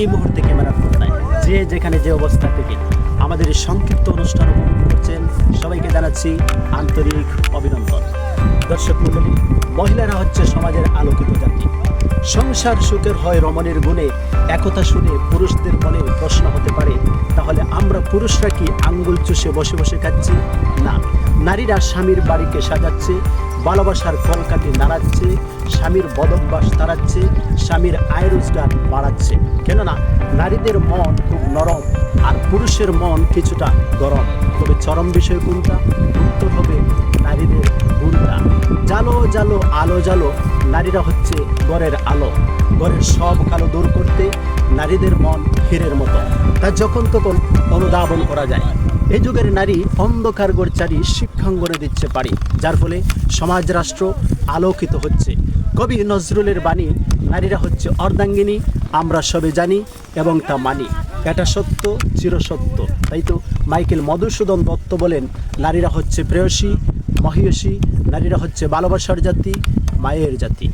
এই মুহূর্তে ক্যামেরার পর্দায় যে যেখানে যে অবস্থা থেকে আমাদের এই সংক্ষিপ্ত অনুষ্ঠান উপভোগ করছেন, সবাইকে জানাচ্ছি আন্তরিক অভিনন্দন। দর্শক মণ্ডলী, মহিলারা হচ্ছে সমাজের আলোকিত জাতি। সংসার সুখের হয় রমণের গুণে, একথা শুনে পুরুষদের মনে প্রশ্ন হতে পারে, তাহলে আমরা পুরুষরা কি আঙ্গুল চুষে বসে বসে খাচ্ছি? না। নারীরা স্বামীর বাড়িকে সাজাচ্ছে, ভালোবাসার কলকাটি নাড়াচ্ছে, স্বামীর বদভ্যাস তাড়াচ্ছে, স্বামীর আয় রোজগার বাড়াচ্ছে। কেননা নারীদের মন খুব নরম আর পুরুষের মন কিছুটা গরম। তবে চরম বিষয় কোনটা? উত্তর হবে নারীদের গুণটা জালো জালো, আলো জালো, নারীরা হচ্ছে ঘরের আলো। ঘরের সব কালো দূর করতে নারীদের মন হীরের মতো। তা যখন তখন অনুধাবন করা যায়। এই যুগের নারী অন্ধকার গোরচারি শিক্ষাঙ্গনে দিচ্ছে পারি যার ফলে সমাজ রাষ্ট্র আলোকিত হচ্ছে। কবি নজরুলের বাণী, নারীরা হচ্ছে অর্ধাঙ্গিনী, আমরা সবে জানি এবং তা মানি। এটা সত্য, চিরসত্য। তাই তো মাইকেল মধুসূদন দত্ত বলেন, নারীরা হচ্ছে প্রেয়সী, মহিয়সী, নারীরা হচ্ছে ভালোবাসার জাতি, মায়ের জাতি।